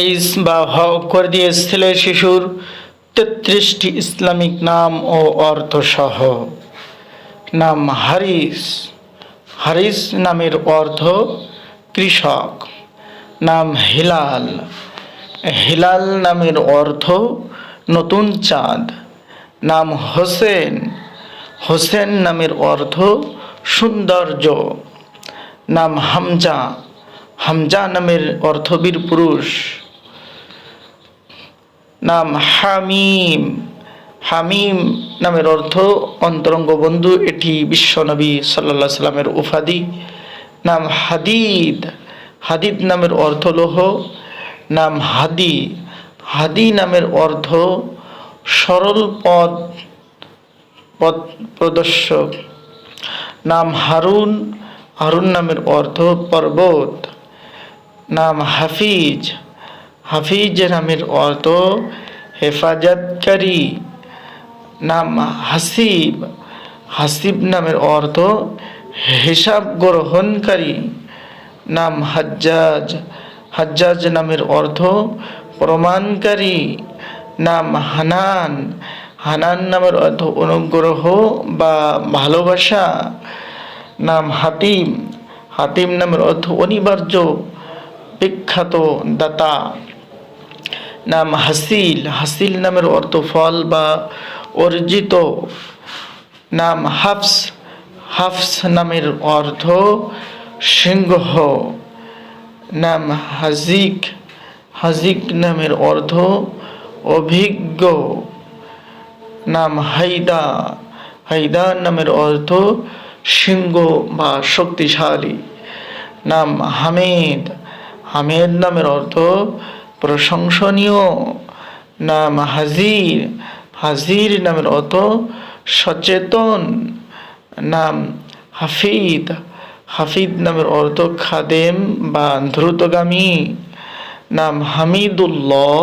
এইস বা হ করে দিয়ে ছেলে শিশুর তেত্রিশটি ইসলামিক নাম ও অর্থসহ নাম হারিস। হারিস নামের অর্থ কৃষক। নাম হিলাল। হিলাল নামের অর্থ নতুন চাঁদ। নাম হোসেন। হোসেন নামের অর্থ সৌন্দর্য। নাম হামজা। হামজা নামের অর্থবীর পুরুষ। নাম হামিম। হামিম নামের অর্থ অন্তরঙ্গ বন্ধু, এটি বিশ্বনবী সাল্লা সাল্লামের উপাধি। নাম হাদিদ। হাদিদ নামের অর্থ লোহ, নাম হাদি। হাদি নামের অর্থ সরল পদ পথ প্রদর্শক। নাম হারুন। হারুন নামের অর্থ পর্বত। নাম হাফিজ। হাফিজ নামের অর্থ হেফাজতকারী নাম হাসিব হাসিব নামের অর্থ হিসাব গ্রহণকারী নাম হাজ্জাজ হাজ্জাজ নামের অর্থ প্রমাণকারী নাম হানান হানান নামের অর্থ অনুগ্রহ বা ভালোবাসা নাম হাতিম হাতিম নামের অর্থ অনিবার্য, বিখ্যাত দাতা। নাম হাসিল। হাসিল নামের অর্থ ফল বা অর্জিত নাম হাফস। হাফস নামের অর্থ সিংহ। নাম হাজিক। হাজিক নামের অর্থ অভিজ্ঞ। নাম হাইদা। হাইদা নামের অর্থ সিংহ বা শক্তিশালী। নাম হামেদ। হামেদ নামের অর্থ প্রশংসনীয় নাম হাজির হাজির নামের অত সচেতন নাম হাফিদ হাফিদ নামের অর্থ খাদেম বা দ্রুতগামী নাম হামিদুল্লাহ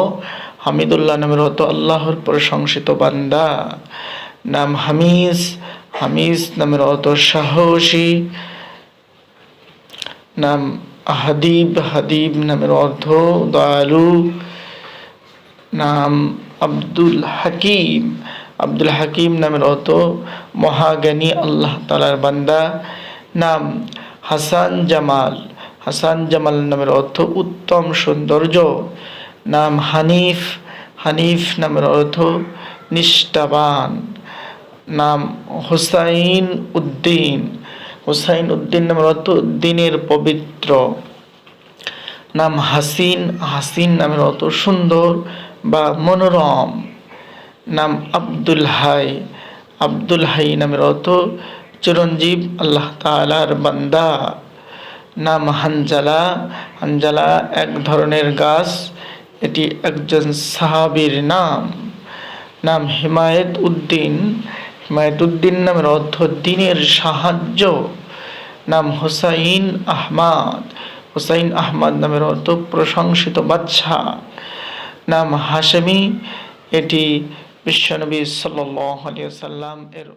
হামিদুল্লাহ নামের অর্থ আল্লাহর প্রশংসিত বান্দা, নাম হামিজ হামিজ নামের অর্থ সাহসী, নাম হাদিব হাদিব নামের অর্থ দয়ালু। নাম আব্দুল হাকিম। আব্দুল হাকিম নামের অর্থ মহাজ্ঞানী আল্লাহ তালার বান্দা। নাম হাসান জামাল। হাসান জামাল নামের অর্থ উত্তম সৌন্দর্য। নাম হানিফ। হানিফ নামের অর্থ নিষ্ঠাবান। নাম হুসাইন উদ্দিন। হুসাইন উদ্দিন নামের অর্থ দিনের পবিত্র নাম হাসিন। হাসিন নামের অর্থ সুন্দর বা মনোরম নাম আব্দুল হাই। আব্দুল হাই নামের অর্থ চিরঞ্জীব আল্লাহ তালার বান্দা। নাম হানজালা। হানজালা এক ধরনের গাছ, এটি একজন সাহাবির নাম। নাম হিমায়ত উদ্দিন। হিমায়ত উদ্দিন নামের অর্থ দিনের সাহায্য নাম হোসাইন আহমাদ। হুসাইন আহমাদ নামের অর্থ প্রশংসিত বাচ্চা নাম হাশেমি। এটি বিশ্বনবী সাল্লাম এর